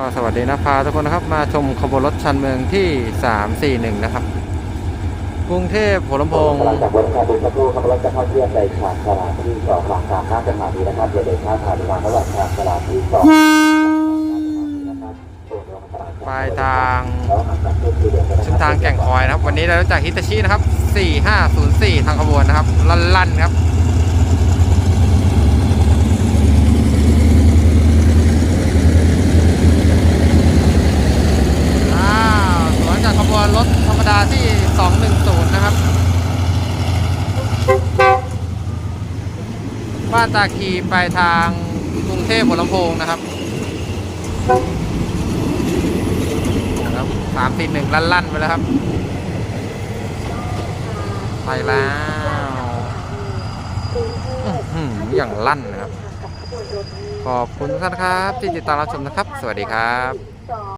ก็สวัสดีนะพาทุกคนนะครับมาชมขบวนรถชันเมืองที่ 341 นะครับ กรุงเทพหัวลำโพงกำลังจากบนคาบุญสักครู่ครับรถจะเข้าเทียบในฉากสลากที่สองหลังการหน้าจังหวัดนี้นะครับอย่าเดินข้ามผ่านระหว่างฉากสลากที่สองนะครับส่วนรองสลากปลายทางแล้วหันหลังก็คือเดินไปเส้นทางแก่งคอยนะครับ วันนี้เราจากฮิตาชินะครับ 4504 ทางขบวนนะครับลั่นๆครับ อ้าวสวนจากขบวนรถธรรมดา ที่ 210 นะครับบ้านตาคีไปทางกรุงเทพหัวลำโพงนะครับครับสามสี่หนึ่งลั่นๆไปแล้วครับ ไปแล้วอื้อหืออย่างลั่นนะครับ ขอบคุณทุกท่านครับ ที่ติดตามรับชมนะครับ สวัสดีครับ